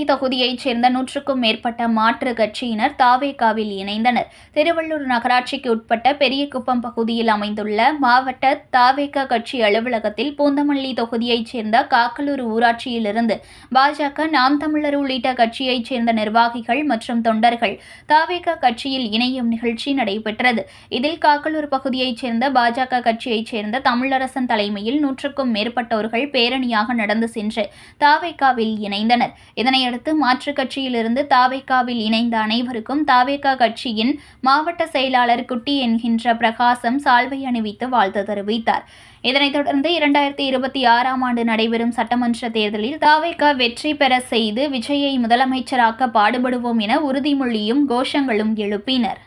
தொகுதியைச் சேர்ந்த நூற்றுக்கும் மேற்பட்ட மாற்று கட்சியினர் தாவேகாவில் இணைந்தனர். திருவள்ளூர் நகராட்சிக்கு உட்பட்ட பெரியகுப்பம் பகுதியில் அமைந்துள்ள மாவட்ட தாவேகா கட்சி அலுவலகத்தில் பூந்தமல்லி தொகுதியைச் சேர்ந்த காக்கலூர் ஊராட்சியிலிருந்து பாஜக நாம் தமிழர் உள்ளிட்ட கட்சியைச் சேர்ந்த நிர்வாகிகள் மற்றும் தொண்டர்கள் தாவேகா கட்சியில் இணையும் நிகழ்ச்சி நடைபெற்றது. இதில் காக்கலூர் பகுதியைச் சேர்ந்த பாஜக கட்சியைச் சேர்ந்த தமிழரசன் தலைமையில் நூற்றுக்கும் மேற்பட்டோர்கள் பேரணியாக நடந்து சென்று தாவேகாவில் இணைந்தனர். இதனை இதனையடுத்து மாற்றுக் கட்சியிலிருந்து தாவேகாவில் இணைந்த அனைவருக்கும் தாவேகா கட்சியின் மாவட்ட செயலாளர் குட்டி என்கின்ற பிரகாசம் சால்வை அணிவித்து வாழ்த்து தெரிவித்தார். இதனைத் தொடர்ந்து இரண்டாயிரத்தி இருபத்தி ஆறாம் ஆண்டு நடைபெறும் சட்டமன்ற தேர்தலில் தாவேகா வெற்றி பெற செய்து விஜயை முதலமைச்சராக்க பாடுபடுவோம் என உறுதிமொழியும் கோஷங்களும் எழுப்பினர்.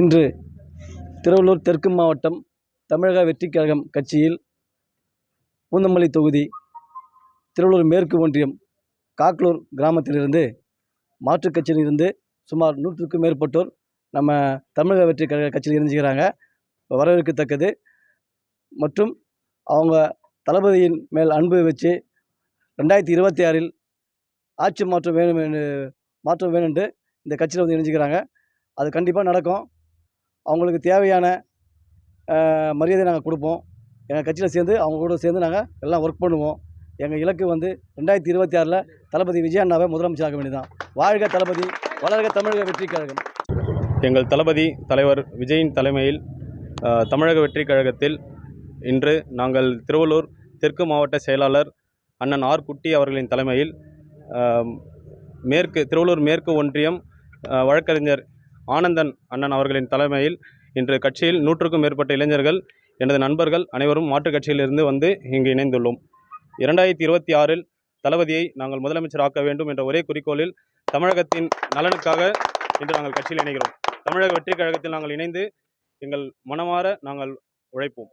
இன்று திருவள்ளூர் தெற்கு மாவட்டம் தமிழக வெற்றிக் கழகம் கட்சியில் பூந்தமல்லி தொகுதி திருவள்ளூர் மேற்கு ஒன்றியம் காக்லூர் கிராமத்திலிருந்து மாற்றுக் கட்சியிலிருந்து சுமார் நூற்றுக்கும் மேற்பட்டோர் நம்ம தமிழக வெற்றி கழக கட்சியில் இணைஞ்சுக்கிறாங்க. வரவேற்கத்தக்கது. மற்றும் அவங்க தளபதியின் மேல் அன்பு வச்சு ரெண்டாயிரத்தி இருபத்தி ஆறில் ஆட்சி மாற்றம் வேணும் மாற்றம் வேணும்ட்டு இந்த கட்சியில் வந்து இணைஞ்சிக்கிறாங்க. அது கண்டிப்பாக நடக்கும். அவங்களுக்கு தேவையான மரியாதை நாங்கள் கொடுப்போம். எங்கள் கட்சியில் சேர்ந்து அவங்க கூட சேர்ந்து நாங்கள் எல்லாம் ஒர்க் பண்ணுவோம். எங்கள் இலக்கு வந்து ரெண்டாயிரத்தி இருபத்தி ஆறில் தளபதி விஜய் அண்ணாவை முதலமைச்சராக வேண்டியதான் வாழ்க தளபதி வளர்க தமிழக வெற்றி கழகம். எங்கள் தளபதி தலைவர் விஜயின் தலைமையில் தமிழக வெற்றிக் கழகத்தில் இன்று நாங்கள் திருவள்ளூர் தெற்கு மாவட்ட செயலாளர் அண்ணன் ஆர் குட்டி அவர்களின் தலைமையில் மேற்கு திருவள்ளூர் மேற்கு ஒன்றியம் வழக்கறிஞர் ஆனந்தன் அண்ணன் அவர்களின் தலைமையில் இன்று கட்சியில் நூற்றுக்கும் மேற்பட்ட இளைஞர்கள் எனது நண்பர்கள் அனைவரும் மாற்றுக் கட்சியிலிருந்து வந்து இங்கு இணைந்துள்ளோம். இரண்டாயிரத்தி இருபத்தி ஆறில் தளபதியை நாங்கள் முதலமைச்சராக்க வேண்டும் என்ற ஒரே குறிக்கோளில் தமிழகத்தின் நலனுக்காக இன்று நாங்கள் கட்சியில் இணைகிறோம். தமிழக வெற்றிக் கழகத்தில் நாங்கள் இணைந்து எங்கள் மனமாற நாங்கள் உழைப்போம்.